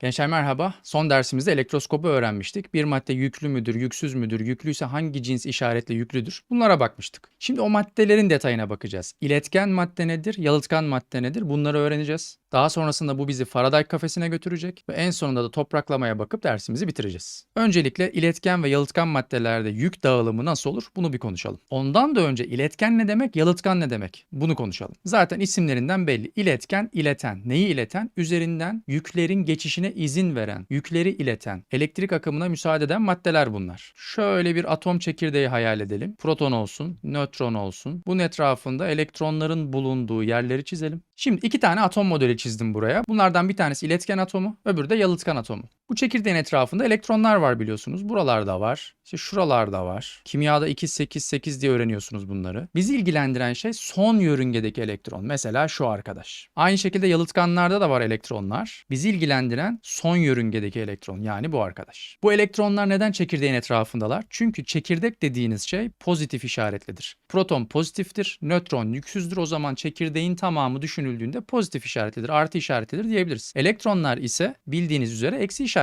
Gençler merhaba. Son dersimizde elektroskopu öğrenmiştik. Bir madde yüklü müdür, yüksüz müdür, yüklüyse hangi cins işaretle yüklüdür? Bunlara bakmıştık. Şimdi o maddelerin detayına bakacağız. İletken madde nedir, yalıtkan madde nedir? Bunları öğreneceğiz. Daha sonrasında bu bizi Faraday kafesine götürecek ve en sonunda da topraklamaya bakıp dersimizi bitireceğiz. Öncelikle iletken ve yalıtkan maddelerde yük dağılımı nasıl olur? Bunu bir konuşalım. Ondan da önce iletken ne demek, yalıtkan ne demek? Bunu konuşalım. Zaten isimlerinden belli. İletken, ileten. Neyi ileten? Üzerinden yüklerin geçişine izin veren, yükleri ileten, elektrik akımına müsaade eden maddeler bunlar. Şöyle bir atom çekirdeği hayal edelim. Proton olsun, nötron olsun. Bunun etrafında elektronların bulunduğu yerleri çizelim. Şimdi iki tane atom modeli çizdim buraya. Bunlardan bir tanesi iletken atomu, öbürü de yalıtkan atomu. Bu çekirdeğin etrafında elektronlar var biliyorsunuz. Buralarda var. İşte şuralarda var. Kimyada 2 8 8 diye öğreniyorsunuz bunları. Bizi ilgilendiren şey son yörüngedeki elektron. Mesela şu arkadaş. Aynı şekilde yalıtkanlarda da var elektronlar. Bizi ilgilendiren son yörüngedeki elektron yani bu arkadaş. Bu elektronlar neden çekirdeğin etrafındalar? Çünkü çekirdek dediğiniz şey pozitif işaretlidir. Proton pozitiftir, nötron yüksüzdür. O zaman çekirdeğin tamamı düşünüldüğünde pozitif işaretlidir, artı işaretlidir diyebiliriz. Elektronlar ise bildiğiniz üzere eksi işaretlidir.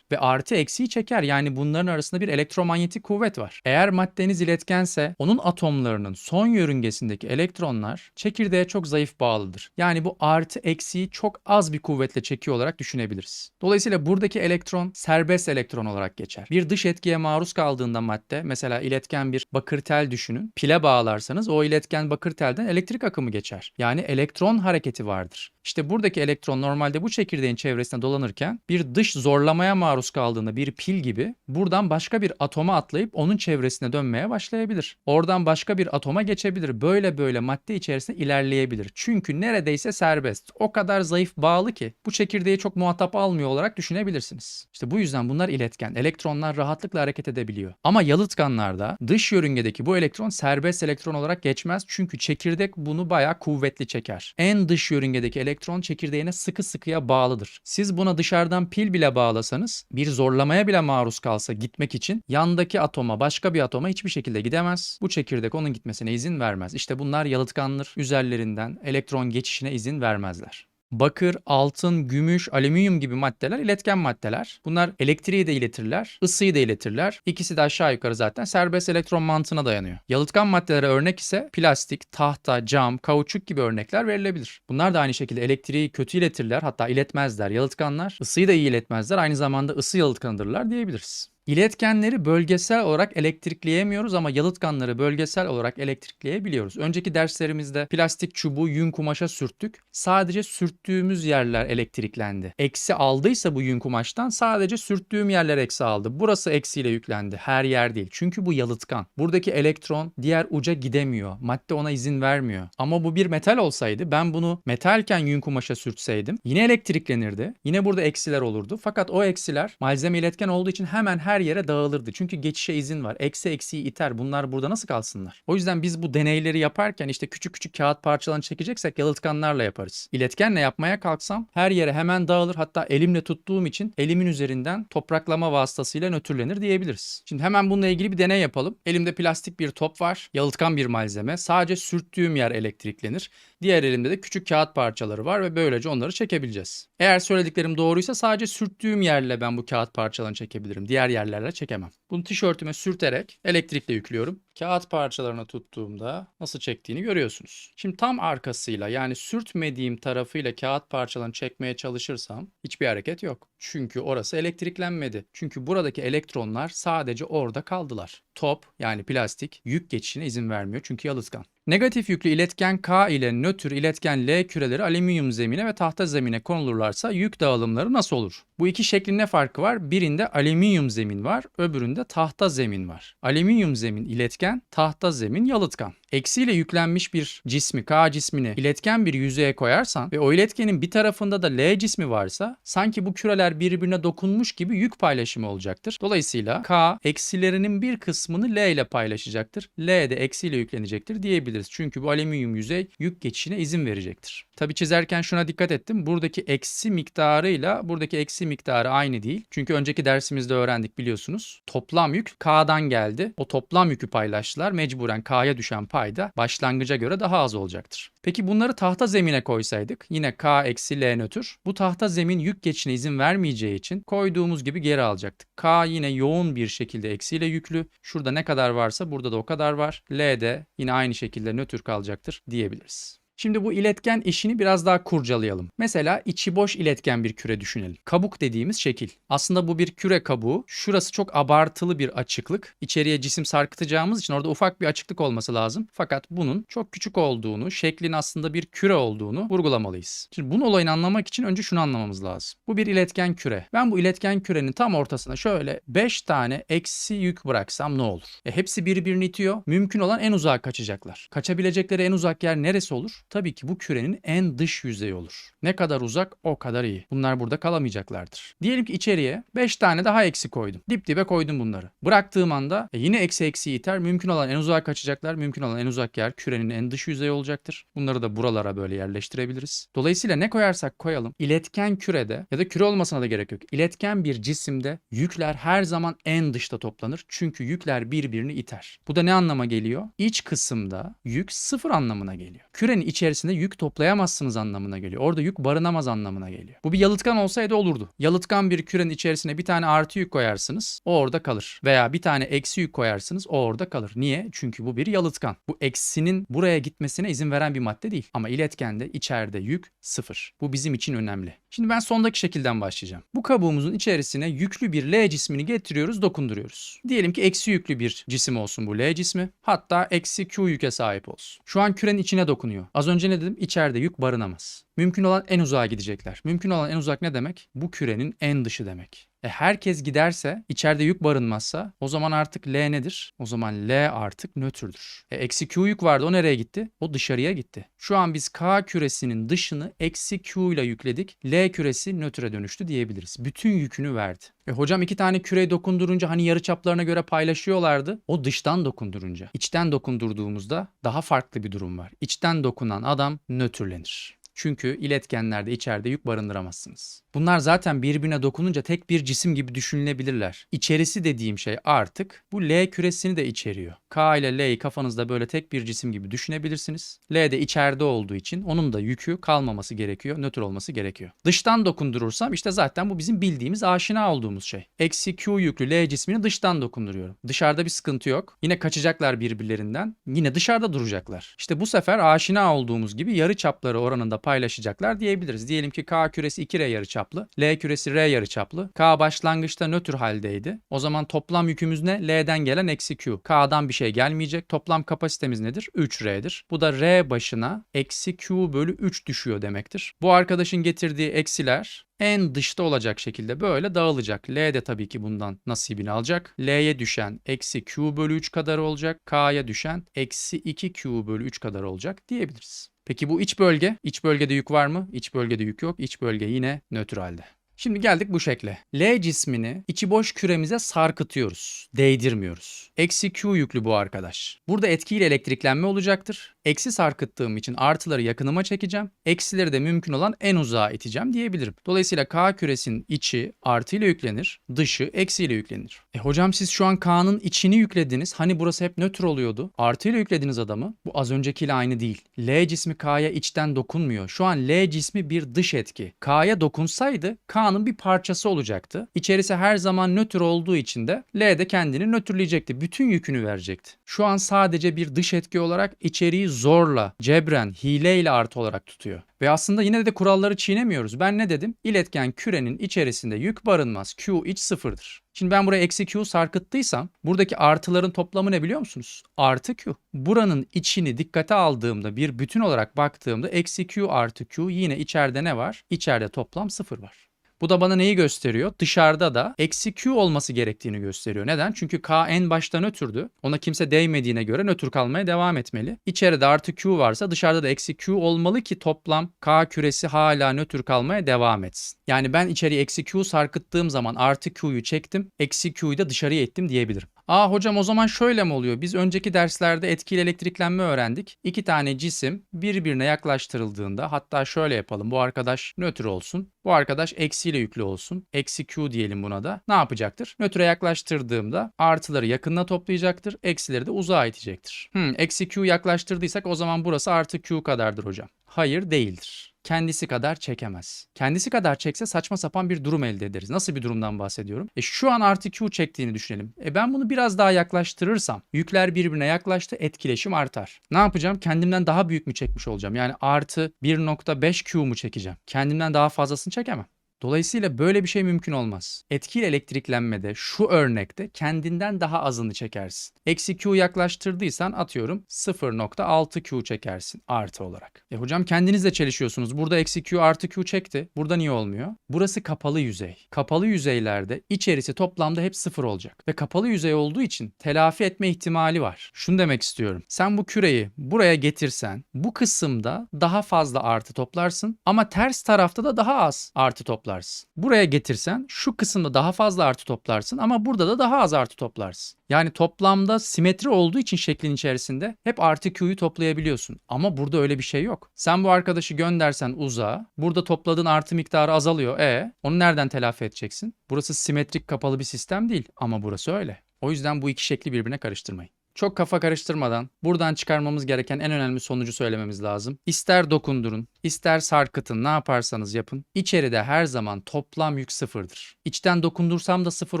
Ve artı eksiyi çeker. Yani bunların arasında bir elektromanyetik kuvvet var. Eğer maddeniz iletkense onun atomlarının son yörüngesindeki elektronlar çekirdeğe çok zayıf bağlıdır. Yani bu artı eksiyi çok az bir kuvvetle çekiyor olarak düşünebiliriz. Dolayısıyla buradaki elektron serbest elektron olarak geçer. Bir dış etkiye maruz kaldığında madde mesela iletken bir bakır tel düşünün. Pile bağlarsanız o iletken bakır telden elektrik akımı geçer. Yani elektron hareketi vardır. İşte buradaki elektron normalde bu çekirdeğin çevresinde dolanırken bir dış zorlamaya maruz kaldığında bir pil gibi buradan başka bir atoma atlayıp onun çevresine dönmeye başlayabilir. Oradan başka bir atoma geçebilir. Böyle böyle madde içerisinde ilerleyebilir. Çünkü neredeyse serbest. O kadar zayıf bağlı ki bu çekirdeği çok muhatap almıyor olarak düşünebilirsiniz. İşte bu yüzden bunlar iletken. Elektronlar rahatlıkla hareket edebiliyor. Ama yalıtkanlarda dış yörüngedeki bu elektron serbest elektron olarak geçmez. Çünkü çekirdek bunu bayağı kuvvetli çeker. En dış yörüngedeki elektron çekirdeğine sıkı sıkıya bağlıdır. Siz buna dışarıdan pil bile bağlasanız bir zorlamaya bile maruz kalsa gitmek için yandaki atoma başka bir atoma hiçbir şekilde gidemez. Bu çekirdek onun gitmesine izin vermez. İşte bunlar yalıtkanlar üzerlerinden elektron geçişine izin vermezler. Bakır, altın, gümüş, alüminyum gibi maddeler iletken maddeler. Bunlar elektriği de iletirler, ısıyı da iletirler. İkisi de aşağı yukarı zaten serbest elektron mantığına dayanıyor. Yalıtkan maddelere örnek ise plastik, tahta, cam, kauçuk gibi örnekler verilebilir. Bunlar da aynı şekilde elektriği kötü iletirler hatta iletmezler. Yalıtkanlar ısıyı da iyi iletmezler. Aynı zamanda ısı yalıtkanıdırlar diyebiliriz. İletkenleri bölgesel olarak elektrikleyemiyoruz ama yalıtkanları bölgesel olarak elektrikleyebiliyoruz. Önceki derslerimizde plastik çubuğu yün kumaşa sürttük. Sadece sürttüğümüz yerler elektriklendi. Eksi aldıysa bu yün kumaştan sadece sürttüğüm yerler eksi aldı. Burası eksiyle yüklendi. Her yer değil. Çünkü bu yalıtkan. Buradaki elektron diğer uca gidemiyor. Madde ona izin vermiyor. Ama bu bir metal olsaydı ben bunu metalken yün kumaşa sürtseydim yine elektriklenirdi. Yine burada eksiler olurdu. Fakat o eksiler malzeme iletken olduğu için hemen her yere dağılırdı. Çünkü geçişe izin var. Eksi eksiyi iter. Bunlar burada nasıl kalsınlar? O yüzden biz bu deneyleri yaparken işte küçük küçük kağıt parçalarını çekeceksek yalıtkanlarla yaparız. İletkenle yapmaya kalksam her yere hemen dağılır. Hatta elimle tuttuğum için elimin üzerinden topraklama vasıtasıyla nötrlenir diyebiliriz. Şimdi hemen bununla ilgili bir deney yapalım. Elimde plastik bir top var. Yalıtkan bir malzeme. Sadece sürttüğüm yer elektriklenir. Diğer elimde de küçük kağıt parçaları var ve böylece onları çekebileceğiz. Eğer söylediklerim doğruysa sadece sürttüğüm yerle ben bu kağıt parçalarını çekebilirim. Diğer yerlerle çekemem. Bunu tişörtüme sürterek elektrikle yüklüyorum. Kağıt parçalarını tuttuğumda nasıl çektiğini görüyorsunuz. Şimdi tam arkasıyla yani sürtmediğim tarafıyla kağıt parçalarını çekmeye çalışırsam hiçbir hareket yok. Çünkü orası elektriklenmedi. Çünkü buradaki elektronlar sadece orada kaldılar. Top yani plastik yük geçişine izin vermiyor çünkü yalıtkan. Negatif yüklü iletken K ile nötr iletken L küreleri alüminyum zemine ve tahta zemine konulurlarsa yük dağılımları nasıl olur? Bu iki şeklin ne farkı var? Birinde alüminyum zemin var, öbüründe tahta zemin var. Alüminyum zemin iletken, tahta zemin yalıtkan. Eksiyle yüklenmiş bir cismi, K cismini iletken bir yüzeye koyarsan ve o iletkenin bir tarafında da L cismi varsa sanki bu küreler birbirine dokunmuş gibi yük paylaşımı olacaktır. Dolayısıyla K eksilerinin bir kısmını L ile paylaşacaktır. L de eksiyle yüklenecektir diyebiliriz. Çünkü bu alüminyum yüzey yük geçişine izin verecektir. Tabi çizerken şuna dikkat ettim. Buradaki eksi miktarıyla buradaki eksi miktarı aynı değil. Çünkü önceki dersimizde öğrendik biliyorsunuz. Toplam yük K'dan geldi. O toplam yükü paylaştılar. Mecburen K'ya düşen pay payda başlangıca göre daha az olacaktır. Peki bunları tahta zemine koysaydık yine K eksi L nötr. Bu tahta zemin yük geçişine izin vermeyeceği için koyduğumuz gibi geri alacaktık. K yine yoğun bir şekilde eksiyle yüklü. Şurada ne kadar varsa burada da o kadar var. L de yine aynı şekilde nötr kalacaktır diyebiliriz. Şimdi bu iletken işini biraz daha kurcalayalım. Mesela içi boş iletken bir küre düşünelim. Kabuk dediğimiz şekil. Aslında bu bir küre kabuğu. Şurası çok abartılı bir açıklık. İçeriye cisim sarkıtacağımız için orada ufak bir açıklık olması lazım. Fakat bunun çok küçük olduğunu, şeklin aslında bir küre olduğunu vurgulamalıyız. Şimdi bunun olayını anlamak için önce şunu anlamamız lazım. Bu bir iletken küre. Ben bu iletken kürenin tam ortasına şöyle 5 tane eksi yük bıraksam ne olur? E hepsi birbirini itiyor. Mümkün olan en uzağa kaçacaklar. Kaçabilecekleri en uzak yer neresi olur? Tabii ki bu kürenin en dış yüzeyi olur. Ne kadar uzak o kadar iyi. Bunlar burada kalamayacaklardır. Diyelim ki içeriye 5 tane daha eksi koydum. Dip dibe koydum bunları. Bıraktığım anda e, yine eksi eksi iter. Mümkün olan en uzağa kaçacaklar. Mümkün olan en uzak yer kürenin en dış yüzeyi olacaktır. Bunları da buralara böyle yerleştirebiliriz. Dolayısıyla ne koyarsak koyalım iletken kürede ya da küre olmasına da gerek yok. İletken bir cisimde yükler her zaman en dışta toplanır. Çünkü yükler birbirini iter. Bu da ne anlama geliyor? İç kısımda yük sıfır anlamına geliyor. Kürenin içerisinde yük toplayamazsınız anlamına geliyor. Orada yük barınamaz anlamına geliyor. Bu bir yalıtkan olsaydı olurdu. Yalıtkan bir kürenin içerisine bir tane artı yük koyarsınız. O orada kalır. Veya bir tane eksi yük koyarsınız. O orada kalır. Niye? Çünkü bu bir yalıtkan. Bu eksinin buraya gitmesine izin veren bir madde değil. Ama iletkende içeride yük sıfır. Bu bizim için önemli. Şimdi ben sondaki şekilden başlayacağım. Bu kabuğumuzun içerisine yüklü bir L cismini getiriyoruz, dokunduruyoruz. Diyelim ki eksi yüklü bir cisim olsun bu L cismi. Hatta eksi Q yüke sahip olsun. Şu an kürenin içine dokunuyor. Az önce ne dedim? İçeride yük barınamaz. Mümkün olan en uzağa gidecekler. Mümkün olan en uzak ne demek? Bu kürenin en dışı demek. E herkes giderse, içeride yük barınmazsa o zaman artık L nedir? O zaman L artık nötrdür. E eksi Q yük vardı o nereye gitti? O dışarıya gitti. Şu an biz K küresinin dışını eksi Q ile yükledik. L küresi nötre dönüştü diyebiliriz. Bütün yükünü verdi. E hocam iki tane küreyi dokundurunca hani yarıçaplarına göre paylaşıyorlardı. O dıştan dokundurunca. İçten dokundurduğumuzda daha farklı bir durum var. İçten dokunan adam nötrlenir. Çünkü iletkenlerde içeride yük barındıramazsınız. Bunlar zaten birbirine dokununca tek bir cisim gibi düşünülebilirler. İçerisi dediğim şey artık bu L küresini de içeriyor. K ile L'yi kafanızda böyle tek bir cisim gibi düşünebilirsiniz. L de içeride olduğu için onun da yükü kalmaması gerekiyor, nötr olması gerekiyor. Dıştan dokundurursam işte zaten bu bizim bildiğimiz aşina olduğumuz şey. Eksi Q yüklü L cismini dıştan dokunduruyorum. Dışarıda bir sıkıntı yok. Yine kaçacaklar birbirlerinden. Yine dışarıda duracaklar. İşte bu sefer aşina olduğumuz gibi yarı çapları oranında paylaşacaklar diyebiliriz. Diyelim ki K küresi 2R yarıçaplı, L küresi R yarıçaplı. K başlangıçta nötr haldeydi. O zaman toplam yükümüz ne? L'den gelen eksi Q. K'dan bir şey gelmeyecek. Toplam kapasitemiz nedir? 3R'dir. Bu da R başına eksi Q bölü 3 düşüyor demektir. Bu arkadaşın getirdiği eksiler en dışta olacak şekilde böyle dağılacak. L de tabii ki bundan nasibini alacak. L'ye düşen eksi Q bölü 3 kadar olacak. K'ya düşen eksi 2 Q bölü 3 kadar olacak diyebiliriz. Peki bu iç bölge? İç bölgede yük var mı? İç bölgede yük yok. İç bölge yine nötr halde. Şimdi geldik bu şekle. L cismini içi boş küremize sarkıtıyoruz. Değdirmiyoruz. Eksi Q yüklü bu arkadaş. Burada etkiyle elektriklenme olacaktır. Eksi sarkıttığım için artıları yakınıma çekeceğim. Eksileri de mümkün olan en uzağa iteceğim diyebilirim. Dolayısıyla K küresinin içi artı ile yüklenir. Dışı eksi ile yüklenir. E hocam siz şu an K'nın içini yüklediniz. Hani burası hep nötr oluyordu. Artı ile yüklediniz adamı. Bu az öncekiyle aynı değil. L cismi K'ya içten dokunmuyor. Şu an L cismi bir dış etki. K'ya dokunsaydı K'nın bir parçası olacaktı. İçerisi her zaman nötr olduğu için de L de kendini nötrleyecekti. Bütün yükünü verecekti. Şu an sadece bir dış etki olarak içeriği zorla, cebren, hileyle artı olarak tutuyor. Ve aslında yine de kuralları çiğnemiyoruz. Ben ne dedim? İletken kürenin içerisinde yük barınmaz. Q iç sıfırdır. Şimdi ben buraya eksi Q sarkıttıysam buradaki artıların toplamı ne biliyor musunuz? Artı Q. Buranın içini dikkate aldığımda bir bütün olarak baktığımda eksi Q artı Q yine içeride ne var? İçeride toplam sıfır var. Bu da bana neyi gösteriyor? Dışarıda da eksi Q olması gerektiğini gösteriyor. Neden? Çünkü K en başta nötrdü. Ona kimse değmediğine göre nötr kalmaya devam etmeli. İçeride artı Q varsa dışarıda da eksi Q olmalı ki toplam K küresi hala nötr kalmaya devam etsin. Yani ben içeri eksi Q sarkıttığım zaman artı Q'yu çektim. Eksi Q'yu da dışarıya ettim diyebilirim. Aa hocam o zaman şöyle mi oluyor? Biz önceki derslerde etkili elektriklenme öğrendik. İki tane cisim birbirine yaklaştırıldığında hatta şöyle yapalım. Bu arkadaş nötr olsun. Bu arkadaş eksiyle yüklü olsun. Eksi Q diyelim buna da. Ne yapacaktır? Nötre yaklaştırdığımda artıları yakınına toplayacaktır. Eksileri de uzağa itecektir. Hmm, eksi Q yaklaştırdıysak o zaman burası artı Q kadardır hocam. Hayır değildir kendisi kadar çekemez. Kendisi kadar çekse saçma sapan bir durum elde ederiz. Nasıl bir durumdan bahsediyorum? E şu an artı Q çektiğini düşünelim. E ben bunu biraz daha yaklaştırırsam, yükler birbirine yaklaştı, etkileşim artar. Ne yapacağım? Kendimden daha büyük mü çekmiş olacağım? Yani artı 1.5 Q mu çekeceğim? Kendimden daha fazlasını çekemem. Dolayısıyla böyle bir şey mümkün olmaz. Etkili elektriklenmede şu örnekte kendinden daha azını çekersin. Eksi Q yaklaştırdıysan atıyorum 0.6 Q çekersin artı olarak. E hocam kendinizle çelişiyorsunuz. Burada eksi Q artı Q çekti. Burada niye olmuyor? Burası kapalı yüzey. Kapalı yüzeylerde içerisi toplamda hep sıfır olacak. Ve kapalı yüzey olduğu için telafi etme ihtimali var. Şunu demek istiyorum. Sen bu küreyi buraya getirsen bu kısımda daha fazla artı toplarsın ama ters tarafta da daha az artı toplarsın toplarsın. Buraya getirsen şu kısımda daha fazla artı toplarsın ama burada da daha az artı toplarsın. Yani toplamda simetri olduğu için şeklin içerisinde hep artı Q'yu toplayabiliyorsun. Ama burada öyle bir şey yok. Sen bu arkadaşı göndersen uzağa, burada topladığın artı miktarı azalıyor. E, onu nereden telafi edeceksin? Burası simetrik kapalı bir sistem değil ama burası öyle. O yüzden bu iki şekli birbirine karıştırmayın. Çok kafa karıştırmadan buradan çıkarmamız gereken en önemli sonucu söylememiz lazım. İster dokundurun, ister sarkıtın ne yaparsanız yapın. İçeride her zaman toplam yük sıfırdır. İçten dokundursam da sıfır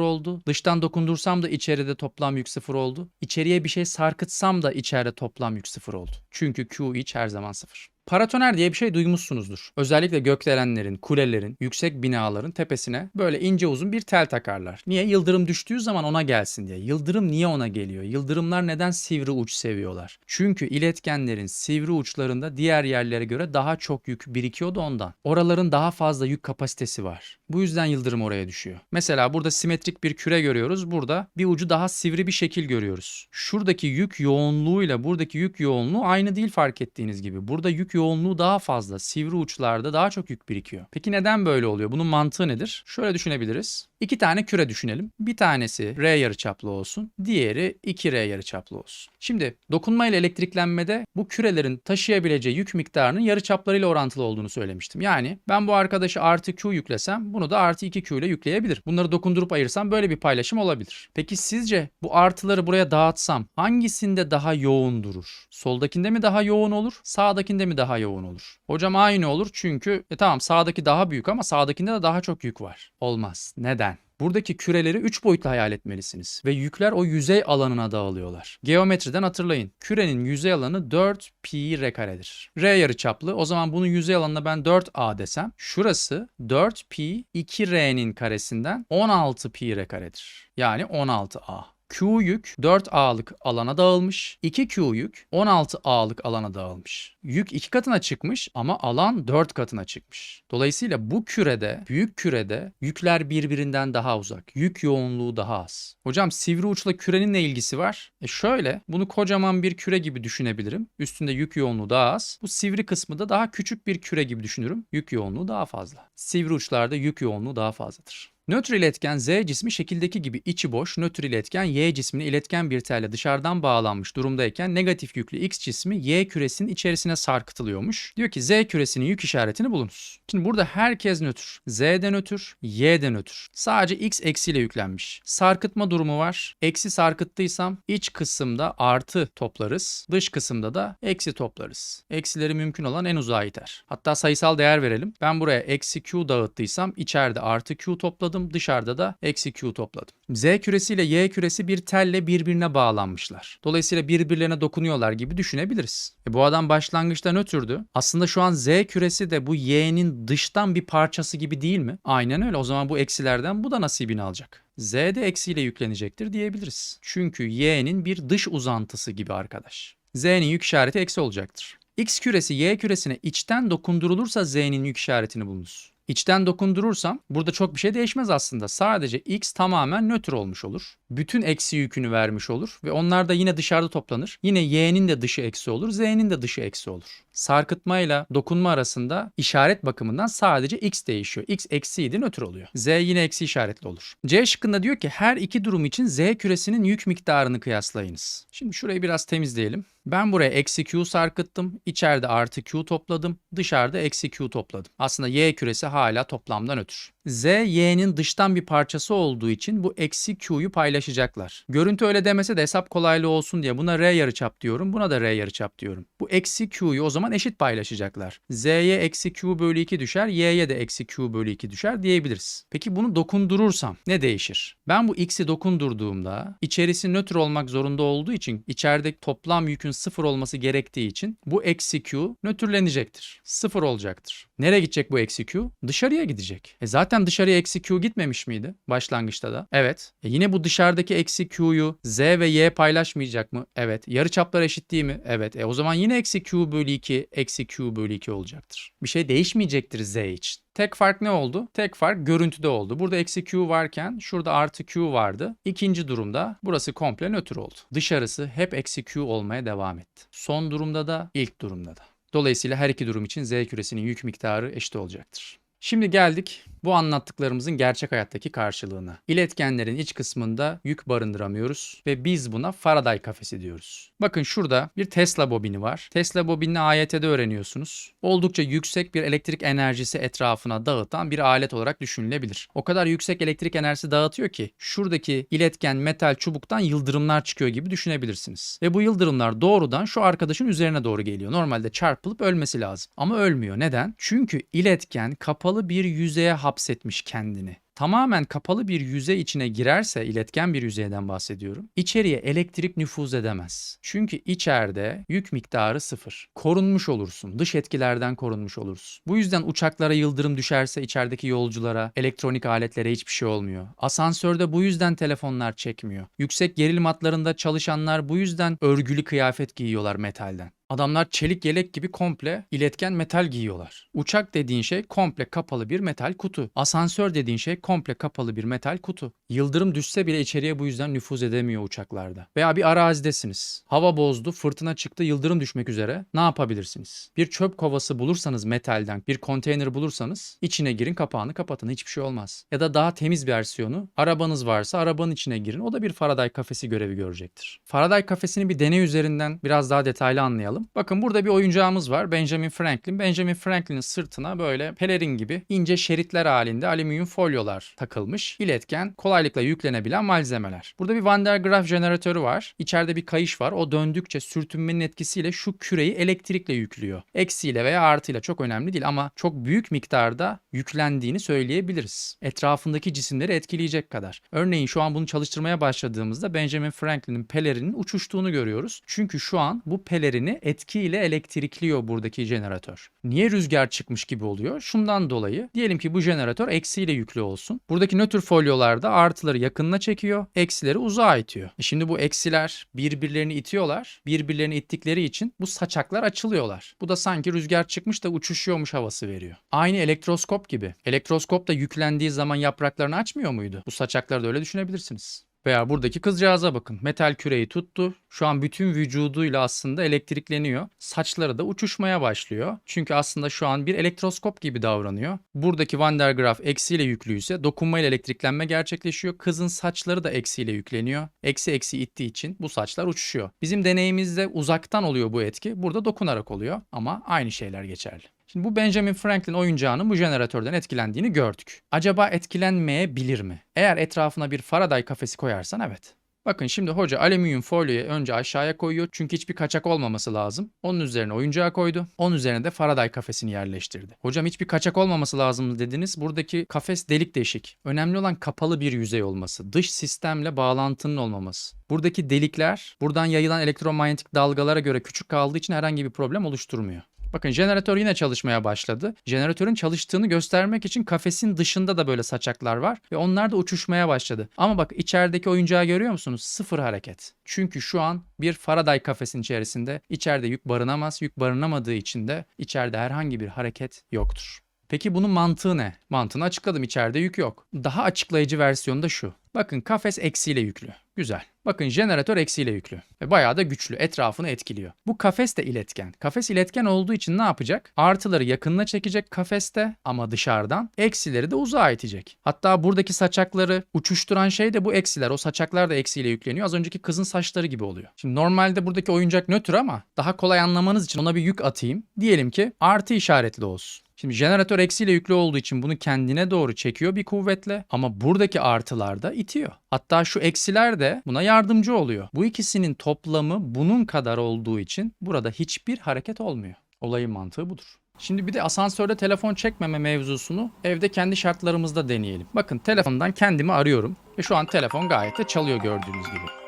oldu. Dıştan dokundursam da içeride toplam yük sıfır oldu. İçeriye bir şey sarkıtsam da içeride toplam yük sıfır oldu. Çünkü Q iç her zaman sıfır. Paratoner diye bir şey duymuşsunuzdur. Özellikle gökdelenlerin, kulelerin, yüksek binaların tepesine böyle ince uzun bir tel takarlar. Niye? Yıldırım düştüğü zaman ona gelsin diye. Yıldırım niye ona geliyor? Yıldırımlar neden sivri uç seviyorlar? Çünkü iletkenlerin sivri uçlarında diğer yerlere göre daha çok yük birikiyordu ondan. Oraların daha fazla yük kapasitesi var. Bu yüzden yıldırım oraya düşüyor. Mesela burada simetrik bir küre görüyoruz. Burada bir ucu daha sivri bir şekil görüyoruz. Şuradaki yük yoğunluğuyla buradaki yük yoğunluğu aynı değil fark ettiğiniz gibi. Burada yük yoğunluğu daha fazla. Sivri uçlarda daha çok yük birikiyor. Peki neden böyle oluyor? Bunun mantığı nedir? Şöyle düşünebiliriz. İki tane küre düşünelim. Bir tanesi R yarıçaplı olsun. Diğeri 2R yarıçaplı olsun. Şimdi dokunma ile elektriklenmede bu kürelerin taşıyabileceği yük miktarının yarıçaplarıyla orantılı olduğunu söylemiştim. Yani ben bu arkadaşı artı Q yüklesem bunu da artı 2Q ile yükleyebilir. Bunları dokundurup ayırsam böyle bir paylaşım olabilir. Peki sizce bu artıları buraya dağıtsam hangisinde daha yoğun durur? Soldakinde mi daha yoğun olur? Sağdakinde mi daha yoğun olur? Hocam aynı olur çünkü e tamam sağdaki daha büyük ama sağdakinde de daha çok yük var. Olmaz. Neden? Buradaki küreleri 3 boyutlu hayal etmelisiniz ve yükler o yüzey alanına dağılıyorlar. Geometriden hatırlayın. Kürenin yüzey alanı 4 pi r karedir. R yarıçaplı. O zaman bunun yüzey alanına ben 4a desem şurası 4 pi 2r'nin karesinden 16 pi r karedir. Yani 16a. Q yük 4A'lık alana dağılmış. 2Q yük 16A'lık alana dağılmış. Yük 2 katına çıkmış ama alan 4 katına çıkmış. Dolayısıyla bu kürede, büyük kürede yükler birbirinden daha uzak. Yük yoğunluğu daha az. Hocam sivri uçla kürenin ne ilgisi var? E şöyle, bunu kocaman bir küre gibi düşünebilirim. Üstünde yük yoğunluğu daha az. Bu sivri kısmı da daha küçük bir küre gibi düşünürüm. Yük yoğunluğu daha fazla. Sivri uçlarda yük yoğunluğu daha fazladır. Nötr iletken Z cismi şekildeki gibi içi boş, nötr iletken Y cismine iletken bir telle dışarıdan bağlanmış durumdayken negatif yüklü X cismi Y küresinin içerisine sarkıtılıyormuş. Diyor ki Z küresinin yük işaretini bulunuz. Şimdi burada herkes nötr. Z de nötr, Y de nötr. Sadece X eksiyle yüklenmiş. Sarkıtma durumu var. Eksi sarkıttıysam iç kısımda artı toplarız. Dış kısımda da eksi toplarız. Eksileri mümkün olan en uzağa iter. Hatta sayısal değer verelim. Ben buraya eksi Q dağıttıysam içeride artı Q topladım topladım. Dışarıda da eksi Q topladım. Z küresi ile Y küresi bir telle birbirine bağlanmışlar. Dolayısıyla birbirlerine dokunuyorlar gibi düşünebiliriz. E bu adam başlangıçta nötrdü. Aslında şu an Z küresi de bu Y'nin dıştan bir parçası gibi değil mi? Aynen öyle. O zaman bu eksilerden bu da nasibini alacak. Z de eksiyle yüklenecektir diyebiliriz. Çünkü Y'nin bir dış uzantısı gibi arkadaş. Z'nin yük işareti eksi olacaktır. X küresi Y küresine içten dokundurulursa Z'nin yük işaretini bulunuz. İçten dokundurursam burada çok bir şey değişmez aslında. Sadece x tamamen nötr olmuş olur. Bütün eksi yükünü vermiş olur ve onlar da yine dışarıda toplanır. Yine y'nin de dışı eksi olur, z'nin de dışı eksi olur. Sarkıtmayla dokunma arasında işaret bakımından sadece x değişiyor. x eksiydi nötr oluyor. z yine eksi işaretli olur. C şıkkında diyor ki her iki durum için z küresinin yük miktarını kıyaslayınız. Şimdi şurayı biraz temizleyelim. Ben buraya eksi q sarkıttım. İçeride artı q topladım. Dışarıda eksi q topladım. Aslında y küresi hala toplamdan ötür. Z, y'nin dıştan bir parçası olduğu için bu eksi q'yu paylaşacaklar. Görüntü öyle demese de hesap kolaylığı olsun diye buna r yarıçap diyorum. Buna da r yarıçap diyorum. Bu eksi q'yu o zaman eşit paylaşacaklar. z'ye eksi q bölü 2 düşer. y'ye de eksi q bölü 2 düşer diyebiliriz. Peki bunu dokundurursam ne değişir? Ben bu x'i dokundurduğumda içerisi nötr olmak zorunda olduğu için içerideki toplam yükün sıfır olması gerektiği için bu eksi q nötrlenecektir. Sıfır olacaktır. Nereye gidecek bu eksi q? Dışarıya gidecek. E zaten dışarıya eksi q gitmemiş miydi başlangıçta da? Evet. E yine bu dışarıdaki eksi q'yu z ve y paylaşmayacak mı? Evet. Yarıçaplar eşit değil mi? Evet. E o zaman yine eksi q bölü 2 eksi q bölü 2 olacaktır. Bir şey değişmeyecektir z için. Tek fark ne oldu? Tek fark görüntüde oldu. Burada eksi q varken şurada artı q vardı. İkinci durumda burası komple nötr oldu. Dışarısı hep eksi q olmaya devam etti. Son durumda da ilk durumda da. Dolayısıyla her iki durum için z küresinin yük miktarı eşit olacaktır. Şimdi geldik bu anlattıklarımızın gerçek hayattaki karşılığına. İletkenlerin iç kısmında yük barındıramıyoruz ve biz buna Faraday kafesi diyoruz. Bakın şurada bir Tesla bobini var. Tesla bobinini AYT'de öğreniyorsunuz. Oldukça yüksek bir elektrik enerjisi etrafına dağıtan bir alet olarak düşünülebilir. O kadar yüksek elektrik enerjisi dağıtıyor ki şuradaki iletken metal çubuktan yıldırımlar çıkıyor gibi düşünebilirsiniz. Ve bu yıldırımlar doğrudan şu arkadaşın üzerine doğru geliyor. Normalde çarpılıp ölmesi lazım. Ama ölmüyor. Neden? Çünkü iletken kapalı bir yüzeye hapsetmiş kendini. Tamamen kapalı bir yüzey içine girerse iletken bir yüzeyden bahsediyorum. İçeriye elektrik nüfuz edemez. Çünkü içeride yük miktarı sıfır. Korunmuş olursun. Dış etkilerden korunmuş olursun. Bu yüzden uçaklara yıldırım düşerse içerideki yolculara, elektronik aletlere hiçbir şey olmuyor. Asansörde bu yüzden telefonlar çekmiyor. Yüksek gerilim hatlarında çalışanlar bu yüzden örgülü kıyafet giyiyorlar metalden. Adamlar çelik yelek gibi komple iletken metal giyiyorlar. Uçak dediğin şey komple kapalı bir metal kutu. Asansör dediğin şey komple kapalı bir metal kutu. Yıldırım düşse bile içeriye bu yüzden nüfuz edemiyor uçaklarda. Veya bir arazidesiniz. Hava bozdu, fırtına çıktı, yıldırım düşmek üzere. Ne yapabilirsiniz? Bir çöp kovası bulursanız metalden, bir konteyner bulursanız içine girin, kapağını kapatın. Hiçbir şey olmaz. Ya da daha temiz versiyonu arabanız varsa arabanın içine girin. O da bir Faraday kafesi görevi görecektir. Faraday kafesini bir deney üzerinden biraz daha detaylı anlayalım. Bakın burada bir oyuncağımız var. Benjamin Franklin. Benjamin Franklin'in sırtına böyle pelerin gibi ince şeritler halinde alüminyum folyolar takılmış. İletken, kolaylıkla yüklenebilen malzemeler. Burada bir Van der Graaf jeneratörü var. İçeride bir kayış var. O döndükçe sürtünmenin etkisiyle şu küreyi elektrikle yüklüyor. Eksiyle veya artıyla çok önemli değil ama çok büyük miktarda yüklendiğini söyleyebiliriz. Etrafındaki cisimleri etkileyecek kadar. Örneğin şu an bunu çalıştırmaya başladığımızda Benjamin Franklin'in pelerinin uçuştuğunu görüyoruz. Çünkü şu an bu pelerini etkiyle elektrikliyor buradaki jeneratör. Niye rüzgar çıkmış gibi oluyor? Şundan dolayı diyelim ki bu jeneratör eksiyle yüklü olsun. Buradaki nötr folyolarda artıları yakınına çekiyor, eksileri uzağa itiyor. E şimdi bu eksiler birbirlerini itiyorlar. Birbirlerini ittikleri için bu saçaklar açılıyorlar. Bu da sanki rüzgar çıkmış da uçuşuyormuş havası veriyor. Aynı elektroskop gibi. Elektroskop da yüklendiği zaman yapraklarını açmıyor muydu? Bu saçakları da öyle düşünebilirsiniz. Veya buradaki kızcağıza bakın. Metal küreyi tuttu. Şu an bütün vücuduyla aslında elektrikleniyor. Saçları da uçuşmaya başlıyor. Çünkü aslında şu an bir elektroskop gibi davranıyor. Buradaki Van der Graaf eksiyle yüklüyse dokunmayla elektriklenme gerçekleşiyor. Kızın saçları da eksiyle yükleniyor. Eksi eksi ittiği için bu saçlar uçuşuyor. Bizim deneyimizde uzaktan oluyor bu etki. Burada dokunarak oluyor ama aynı şeyler geçerli. Şimdi bu Benjamin Franklin oyuncağının bu jeneratörden etkilendiğini gördük. Acaba etkilenmeyebilir mi? Eğer etrafına bir Faraday kafesi koyarsan evet. Bakın şimdi hoca alüminyum folyoyu önce aşağıya koyuyor çünkü hiçbir kaçak olmaması lazım. Onun üzerine oyuncağı koydu. Onun üzerine de Faraday kafesini yerleştirdi. Hocam hiçbir kaçak olmaması lazım dediniz. Buradaki kafes delik deşik. Önemli olan kapalı bir yüzey olması. Dış sistemle bağlantının olmaması. Buradaki delikler buradan yayılan elektromanyetik dalgalara göre küçük kaldığı için herhangi bir problem oluşturmuyor. Bakın jeneratör yine çalışmaya başladı. Jeneratörün çalıştığını göstermek için kafesin dışında da böyle saçaklar var ve onlar da uçuşmaya başladı. Ama bak içerideki oyuncağı görüyor musunuz? Sıfır hareket. Çünkü şu an bir Faraday kafesin içerisinde içeride yük barınamaz. Yük barınamadığı için de içeride herhangi bir hareket yoktur. Peki bunun mantığı ne? Mantığını açıkladım. İçeride yük yok. Daha açıklayıcı versiyonu da şu. Bakın kafes eksiyle yüklü. Güzel. Bakın jeneratör eksiyle yüklü. Ve bayağı da güçlü. Etrafını etkiliyor. Bu kafes de iletken. Kafes iletken olduğu için ne yapacak? Artıları yakınına çekecek kafeste ama dışarıdan. Eksileri de uzağa itecek. Hatta buradaki saçakları uçuşturan şey de bu eksiler. O saçaklar da eksiyle yükleniyor. Az önceki kızın saçları gibi oluyor. Şimdi normalde buradaki oyuncak nötr ama daha kolay anlamanız için ona bir yük atayım. Diyelim ki artı işaretli olsun. Şimdi jeneratör eksiyle yüklü olduğu için bunu kendine doğru çekiyor bir kuvvetle ama buradaki artılar da itiyor. Hatta şu eksiler de buna yardımcı oluyor. Bu ikisinin toplamı bunun kadar olduğu için burada hiçbir hareket olmuyor. Olayın mantığı budur. Şimdi bir de asansörde telefon çekmeme mevzusunu evde kendi şartlarımızda deneyelim. Bakın telefondan kendimi arıyorum ve şu an telefon gayet de çalıyor gördüğünüz gibi.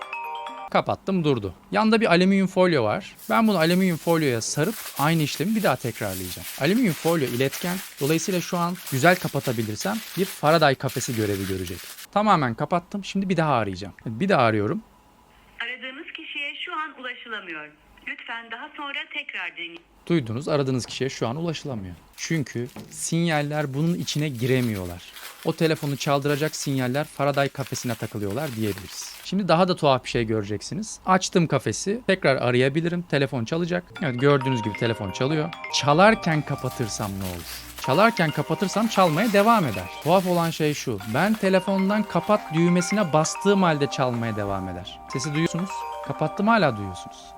Kapattım durdu. Yanda bir alüminyum folyo var. Ben bunu alüminyum folyoya sarıp aynı işlemi bir daha tekrarlayacağım. Alüminyum folyo iletken. Dolayısıyla şu an güzel kapatabilirsem bir Faraday kafesi görevi görecek. Tamamen kapattım. Şimdi bir daha arayacağım. Bir daha arıyorum. Aradığınız kişiye şu an ulaşılamıyor. Lütfen daha sonra tekrar deneyin. Duydunuz aradığınız kişiye şu an ulaşılamıyor. Çünkü sinyaller bunun içine giremiyorlar. O telefonu çaldıracak sinyaller Faraday kafesine takılıyorlar diyebiliriz. Şimdi daha da tuhaf bir şey göreceksiniz. Açtım kafesi. Tekrar arayabilirim. Telefon çalacak. Evet gördüğünüz gibi telefon çalıyor. Çalarken kapatırsam ne olur? Çalarken kapatırsam çalmaya devam eder. Tuhaf olan şey şu. Ben telefondan kapat düğmesine bastığım halde çalmaya devam eder. Sesi duyuyorsunuz. Kapattım hala duyuyorsunuz.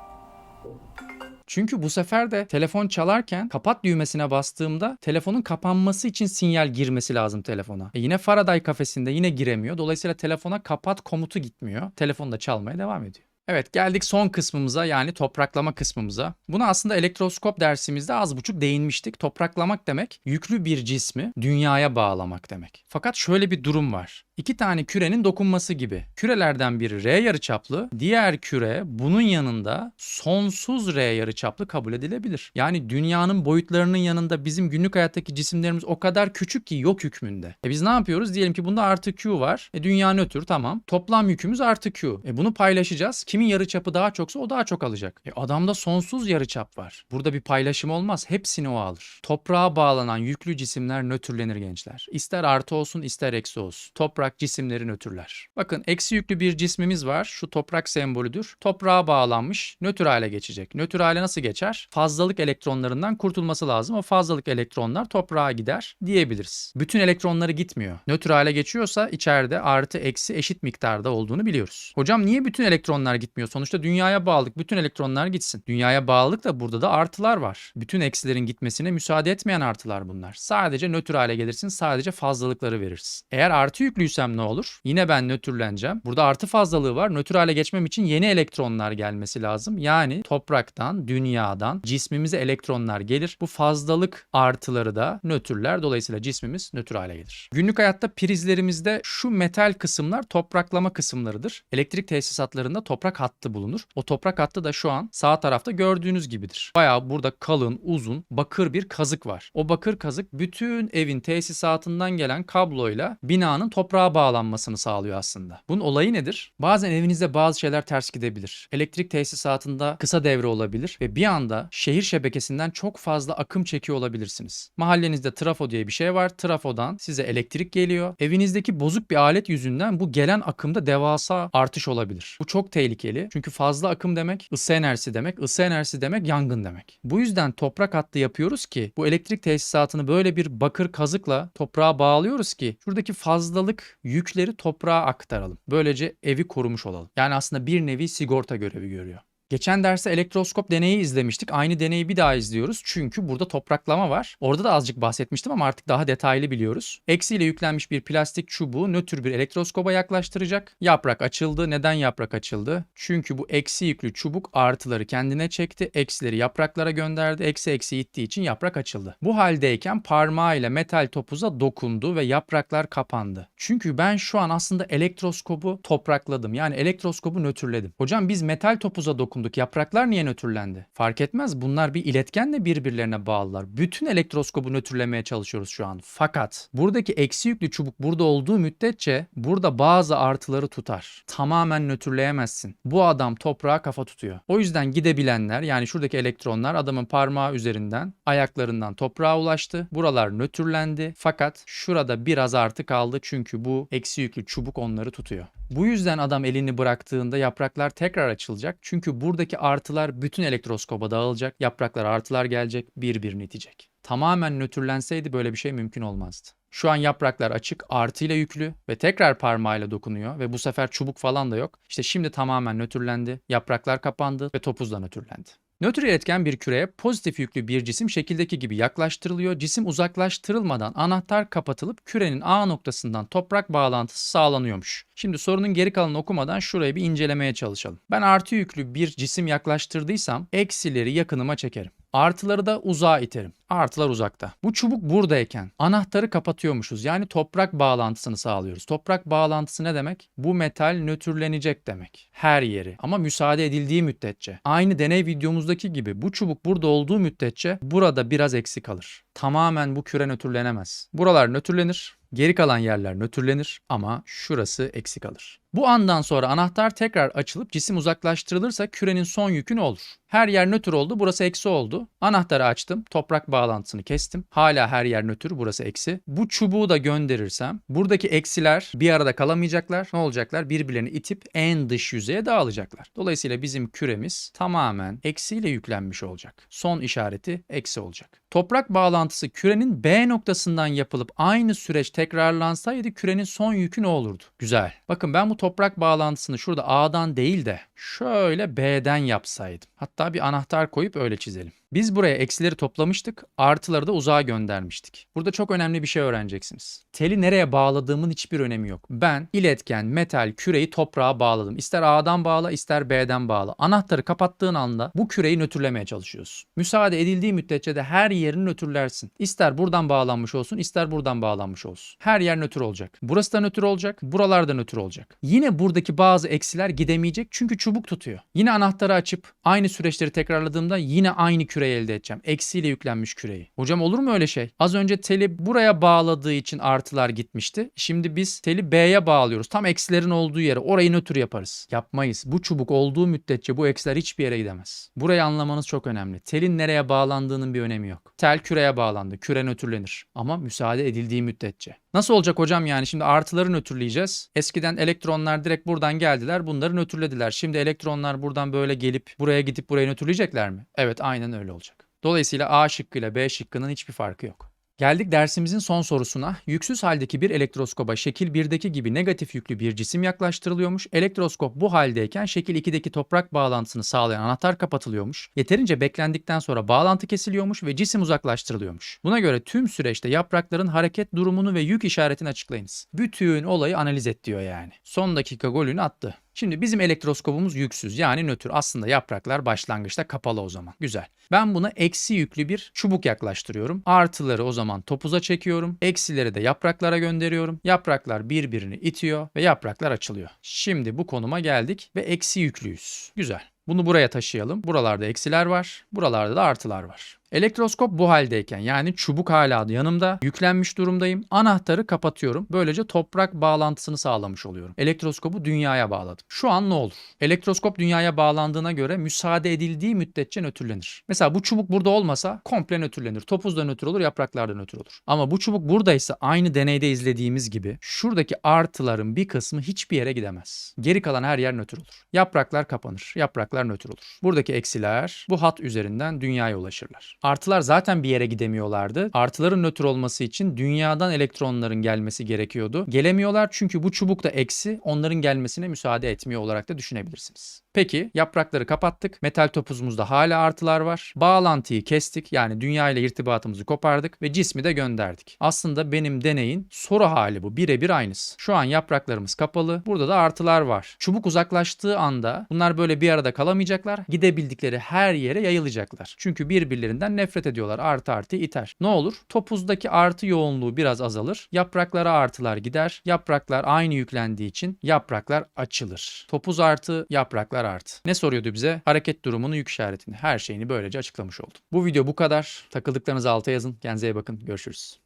Çünkü bu sefer de telefon çalarken kapat düğmesine bastığımda telefonun kapanması için sinyal girmesi lazım telefona. E yine Faraday kafesinde yine giremiyor. Dolayısıyla telefona kapat komutu gitmiyor. Telefon da çalmaya devam ediyor. Evet geldik son kısmımıza yani topraklama kısmımıza. Buna aslında elektroskop dersimizde az buçuk değinmiştik. Topraklamak demek yüklü bir cismi dünyaya bağlamak demek. Fakat şöyle bir durum var. İki tane kürenin dokunması gibi. Kürelerden biri R yarıçaplı, diğer küre bunun yanında sonsuz R yarıçaplı kabul edilebilir. Yani dünyanın boyutlarının yanında bizim günlük hayattaki cisimlerimiz o kadar küçük ki yok hükmünde. E biz ne yapıyoruz? Diyelim ki bunda artı Q var. E dünya nötr tamam. Toplam yükümüz artı Q. E bunu paylaşacağız. Kimin yarıçapı daha çoksa o daha çok alacak. E adamda sonsuz yarıçap var. Burada bir paylaşım olmaz. Hepsini o alır. Toprağa bağlanan yüklü cisimler nötrlenir gençler. İster artı olsun ister eksi olsun. Toprak cisimleri nötrler. Bakın eksi yüklü bir cismimiz var. Şu toprak sembolüdür. Toprağa bağlanmış. Nötr hale geçecek. Nötr hale nasıl geçer? Fazlalık elektronlarından kurtulması lazım. O fazlalık elektronlar toprağa gider diyebiliriz. Bütün elektronları gitmiyor. Nötr hale geçiyorsa içeride artı eksi eşit miktarda olduğunu biliyoruz. Hocam niye bütün elektronlar gitmiyor? Sonuçta dünyaya bağlılık. Bütün elektronlar gitsin. Dünyaya bağlılık da burada da artılar var. Bütün eksilerin gitmesine müsaade etmeyen artılar bunlar. Sadece nötr hale gelirsin. Sadece fazlalıkları verirsin. Eğer artı yüklüysem ne olur? Yine ben nötrleneceğim. Burada artı fazlalığı var. Nötr hale geçmem için yeni elektronlar gelmesi lazım. Yani topraktan, dünyadan cismimize elektronlar gelir. Bu fazlalık artıları da nötrler. Dolayısıyla cismimiz nötr hale gelir. Günlük hayatta prizlerimizde şu metal kısımlar topraklama kısımlarıdır. Elektrik tesisatlarında toprak hattı bulunur. O toprak hattı da şu an sağ tarafta gördüğünüz gibidir. Bayağı burada kalın, uzun, bakır bir kazık var. O bakır kazık bütün evin tesisatından gelen kabloyla binanın toprağa bağlanmasını sağlıyor aslında. Bunun olayı nedir? Bazen evinizde bazı şeyler ters gidebilir. Elektrik tesisatında kısa devre olabilir ve bir anda şehir şebekesinden çok fazla akım çekiyor olabilirsiniz. Mahallenizde trafo diye bir şey var. Trafodan size elektrik geliyor. Evinizdeki bozuk bir alet yüzünden bu gelen akımda devasa artış olabilir. Bu çok tehlikeli. Çünkü fazla akım demek ısı enerjisi demek. Isı enerjisi demek yangın demek. Bu yüzden toprak hattı yapıyoruz ki bu elektrik tesisatını böyle bir bakır kazıkla toprağa bağlıyoruz ki şuradaki fazlalık yükleri toprağa aktaralım. Böylece evi korumuş olalım. Yani aslında bir nevi sigorta görevi görüyor. Geçen derste elektroskop deneyi izlemiştik. Aynı deneyi bir daha izliyoruz. Çünkü burada topraklama var. Orada da azıcık bahsetmiştim ama artık daha detaylı biliyoruz. Eksiyle yüklenmiş bir plastik çubuğu nötr bir elektroskoba yaklaştıracak. Yaprak açıldı. Neden yaprak açıldı? Çünkü bu eksi yüklü çubuk artıları kendine çekti. Eksileri yapraklara gönderdi. Eksi eksi ittiği için yaprak açıldı. Bu haldeyken parmağıyla metal topuza dokundu ve yapraklar kapandı. Çünkü ben şu an aslında elektroskobu toprakladım. Yani elektroskobu nötrledim. Hocam biz metal topuza dokunduk dokunduk. Yapraklar niye nötrlendi? Fark etmez. Bunlar bir iletkenle birbirlerine bağlılar. Bütün elektroskobu nötrlemeye çalışıyoruz şu an. Fakat buradaki eksi yüklü çubuk burada olduğu müddetçe burada bazı artıları tutar. Tamamen nötrleyemezsin. Bu adam toprağa kafa tutuyor. O yüzden gidebilenler yani şuradaki elektronlar adamın parmağı üzerinden ayaklarından toprağa ulaştı. Buralar nötrlendi. Fakat şurada biraz artı kaldı çünkü bu eksi yüklü çubuk onları tutuyor. Bu yüzden adam elini bıraktığında yapraklar tekrar açılacak. Çünkü buradaki artılar bütün elektroskoba dağılacak. Yapraklar artılar gelecek, birbirini itecek. Tamamen nötrlenseydi böyle bir şey mümkün olmazdı. Şu an yapraklar açık, artıyla yüklü ve tekrar parmağıyla dokunuyor ve bu sefer çubuk falan da yok. İşte şimdi tamamen nötrlendi, yapraklar kapandı ve topuz da nötrlendi. Nötr iletken bir küreye pozitif yüklü bir cisim şekildeki gibi yaklaştırılıyor. Cisim uzaklaştırılmadan anahtar kapatılıp kürenin A noktasından toprak bağlantısı sağlanıyormuş. Şimdi sorunun geri kalanını okumadan şurayı bir incelemeye çalışalım. Ben artı yüklü bir cisim yaklaştırdıysam eksileri yakınıma çekerim. Artıları da uzağa iterim. Artılar uzakta. Bu çubuk buradayken anahtarı kapatıyormuşuz. Yani toprak bağlantısını sağlıyoruz. Toprak bağlantısı ne demek? Bu metal nötrlenecek demek. Her yeri. Ama müsaade edildiği müddetçe. Aynı deney videomuzdaki gibi bu çubuk burada olduğu müddetçe burada biraz eksik kalır. Tamamen bu küre nötrlenemez. Buralar nötrlenir. Geri kalan yerler nötrlenir ama şurası eksik kalır. Bu andan sonra anahtar tekrar açılıp cisim uzaklaştırılırsa kürenin son yükü ne olur? Her yer nötr oldu, burası eksi oldu. Anahtarı açtım, toprak bağlantısını kestim. Hala her yer nötr, burası eksi. Bu çubuğu da gönderirsem buradaki eksiler bir arada kalamayacaklar. Ne olacaklar? Birbirlerini itip en dış yüzeye dağılacaklar. Dolayısıyla bizim küremiz tamamen eksiyle yüklenmiş olacak. Son işareti eksi olacak. Toprak bağlantısı kürenin B noktasından yapılıp aynı süreç tekrarlansaydı kürenin son yükü ne olurdu? Güzel. Bakın ben bu toprak bağlantısını şurada A'dan değil de şöyle B'den yapsaydım. Hatta bir anahtar koyup öyle çizelim. Biz buraya eksileri toplamıştık, artıları da uzağa göndermiştik. Burada çok önemli bir şey öğreneceksiniz. Teli nereye bağladığımın hiçbir önemi yok. Ben iletken, metal, küreyi toprağa bağladım. İster A'dan bağla, ister B'den bağla. Anahtarı kapattığın anda bu küreyi nötrlemeye çalışıyorsun. Müsaade edildiği müddetçe de her yerini nötrlersin. İster buradan bağlanmış olsun, ister buradan bağlanmış olsun. Her yer nötr olacak. Burası da nötr olacak, buralar da nötr olacak. Yine buradaki bazı eksiler gidemeyecek çünkü çubuk tutuyor. Yine anahtarı açıp aynı süreçleri tekrarladığımda yine aynı küreyi elde edeceğim. Eksiyle yüklenmiş küreyi. Hocam olur mu öyle şey? Az önce teli buraya bağladığı için artılar gitmişti. Şimdi biz teli B'ye bağlıyoruz. Tam eksilerin olduğu yere orayı nötr yaparız. Yapmayız. Bu çubuk olduğu müddetçe bu eksiler hiçbir yere gidemez. Burayı anlamanız çok önemli. Telin nereye bağlandığının bir önemi yok. Tel küreye bağlandı. Küre nötrlenir. Ama müsaade edildiği müddetçe. Nasıl olacak hocam yani şimdi artıları nötrleyeceğiz. Eskiden elektronlar direkt buradan geldiler bunları nötrlediler. Şimdi elektronlar buradan böyle gelip buraya gidip burayı nötrleyecekler mi? Evet aynen öyle olacak. Dolayısıyla A şıkkıyla B şıkkının hiçbir farkı yok. Geldik dersimizin son sorusuna. Yüksüz haldeki bir elektroskoba şekil 1'deki gibi negatif yüklü bir cisim yaklaştırılıyormuş. Elektroskop bu haldeyken şekil 2'deki toprak bağlantısını sağlayan anahtar kapatılıyormuş. Yeterince beklendikten sonra bağlantı kesiliyormuş ve cisim uzaklaştırılıyormuş. Buna göre tüm süreçte yaprakların hareket durumunu ve yük işaretini açıklayınız. Bütün olayı analiz et diyor yani. Son dakika golünü attı. Şimdi bizim elektroskopumuz yüksüz yani nötr. Aslında yapraklar başlangıçta kapalı o zaman. Güzel. Ben buna eksi yüklü bir çubuk yaklaştırıyorum. Artıları o zaman topuza çekiyorum. Eksileri de yapraklara gönderiyorum. Yapraklar birbirini itiyor ve yapraklar açılıyor. Şimdi bu konuma geldik ve eksi yüklüyüz. Güzel. Bunu buraya taşıyalım. Buralarda eksiler var. Buralarda da artılar var. Elektroskop bu haldeyken yani çubuk hala yanımda yüklenmiş durumdayım. Anahtarı kapatıyorum. Böylece toprak bağlantısını sağlamış oluyorum. Elektroskopu dünyaya bağladım. Şu an ne olur? Elektroskop dünyaya bağlandığına göre müsaade edildiği müddetçe nötrlenir. Mesela bu çubuk burada olmasa komple nötrlenir. Topuz da nötr olur, yapraklar da nötr olur. Ama bu çubuk buradaysa aynı deneyde izlediğimiz gibi şuradaki artıların bir kısmı hiçbir yere gidemez. Geri kalan her yer nötr olur. Yapraklar kapanır, yapraklar nötr olur. Buradaki eksiler bu hat üzerinden dünyaya ulaşırlar. Artılar zaten bir yere gidemiyorlardı. Artıların nötr olması için dünyadan elektronların gelmesi gerekiyordu. Gelemiyorlar çünkü bu çubuk da eksi onların gelmesine müsaade etmiyor olarak da düşünebilirsiniz. Peki yaprakları kapattık. Metal topuzumuzda hala artılar var. Bağlantıyı kestik. Yani dünya ile irtibatımızı kopardık ve cismi de gönderdik. Aslında benim deneyin soru hali bu. Birebir aynısı. Şu an yapraklarımız kapalı. Burada da artılar var. Çubuk uzaklaştığı anda bunlar böyle bir arada kalamayacaklar. Gidebildikleri her yere yayılacaklar. Çünkü birbirlerinden nefret ediyorlar. Artı artı iter. Ne olur? Topuzdaki artı yoğunluğu biraz azalır. Yapraklara artılar gider. Yapraklar aynı yüklendiği için yapraklar açılır. Topuz artı yapraklar artı. Ne soruyordu bize? Hareket durumunu yük işaretini. Her şeyini böylece açıklamış oldum. Bu video bu kadar. Takıldıklarınızı alta yazın. Kendinize iyi bakın. Görüşürüz.